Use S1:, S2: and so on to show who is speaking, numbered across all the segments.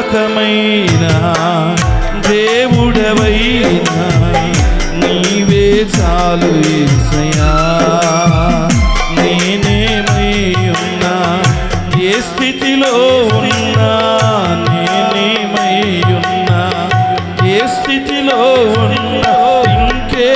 S1: నమ్మకమైన దేవుడవైనా నీవే చాలు ఏసయా నేనేమై ఉన్నా ఏ స్థితిలో ఉన్నా నేనేమై ఉన్నా ఏ స్థితిలో ఉన్నా ఇంకే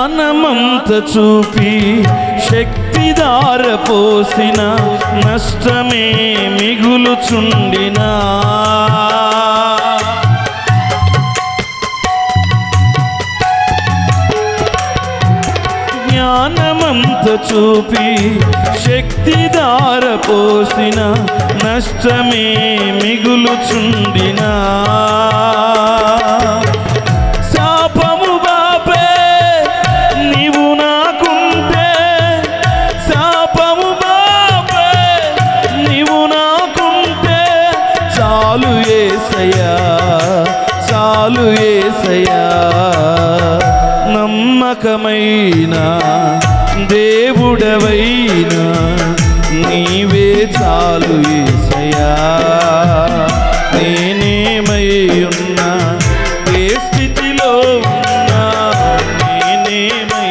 S1: జ్ఞానమంత చూపి శక్తిదార పోసిన నష్టమే మిగులుచుండినా. జ్ఞానమంత చూపి శక్తిదార పోసిన నష్టమే మిగులుచుండినా. చాలు నమ్మకమైన దేవుడవైనా నీవే చాలు ఏసయా నేనేమై ఉన్నా ఏ స్థితిలో ఉన్నా నేనేమై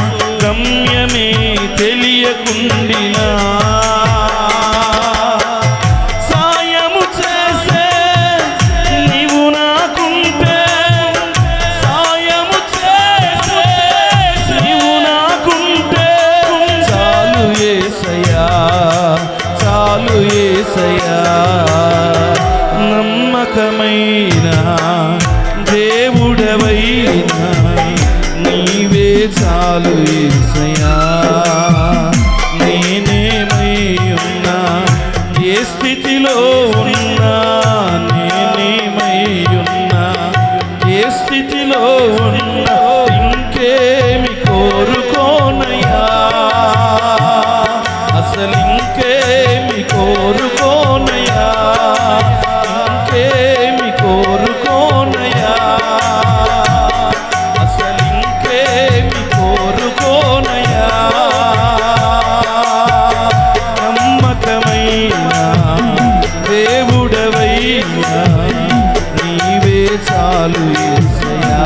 S1: రకమైనా దేవుడవైనా నీవే చాలు ఏసయా నేనేమై ఉన్నా ఏ స్థితిలో ఉన్నా నేనేమై ఉన్నా ఏ స్థితిలో ఉన్నా నీవే చాలు ఎసయా